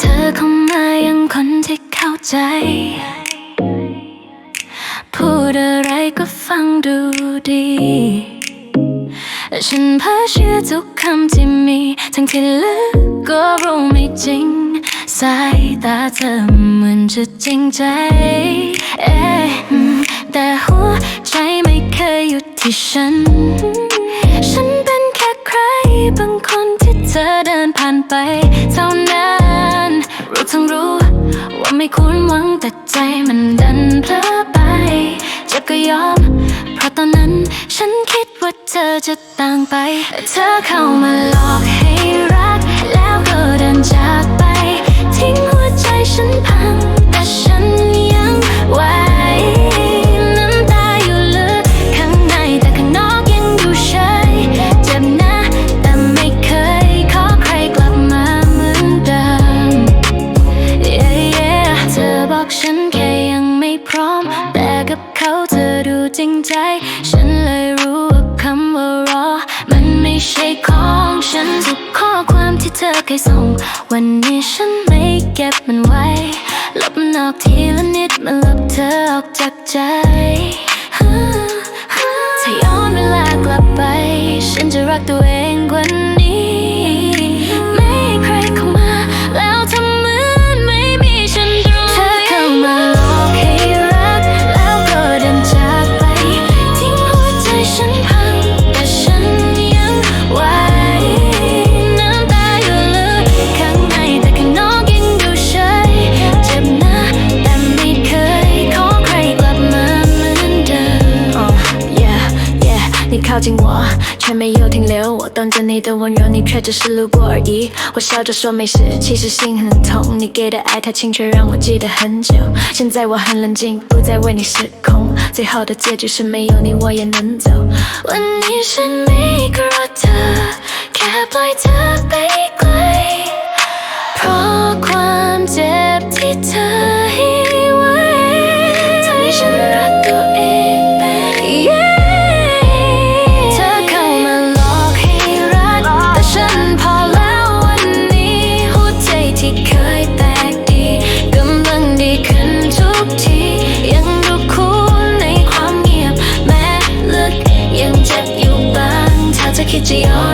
เธอเข้ามายังคนที่เข้าใจ พูดอะไรก็ฟังดูดี ฉันเพ้อเชื่อทุกคำที่มี ทั้งที่ลึกก็รู้ไม่จริง สายตาเธอเหมือนจะจริงใจ เอ๊ะแต่หัวใจไม่เคยหยุดที่ฉัน ฉันเป็นแค่ใครบางคนที่เธอเดินผ่านไปเท่านั้น รู้ทั้งรู้ ว่าไม่ควรหวังแต่ใจมันดันเพลอไปจ็บก็ยอม เพราะตอนนั้นฉันคิดว่าเธอจะต่างไป เธอเข้ามาหลอกให้รัก แล้วก็เดินจาก พร้อม แต่กับเขาเธอดูจริงใจ ฉันเลยรู้ว่าคำว่ารอ มันไม่ใช่ของฉันทุกข้อความที่เธอเคยส่ง วันนี้ฉันไม่เก็บมันไว้ ลบนออกทีละนิดมันลบเธอออกจากใจถ้าย้อนเวลากลับไป ฉันจะรักตัวเอง 靠近我，却没有停留。我等着你的温柔，你却只是路过而已。我笑着说没事，其实心很痛。你给的爱太轻，却让我记得很久。现在我很冷静，不再为你失控。最后的结局是没有你，我也能走。问你是 make or t cap light 的悲观。 คว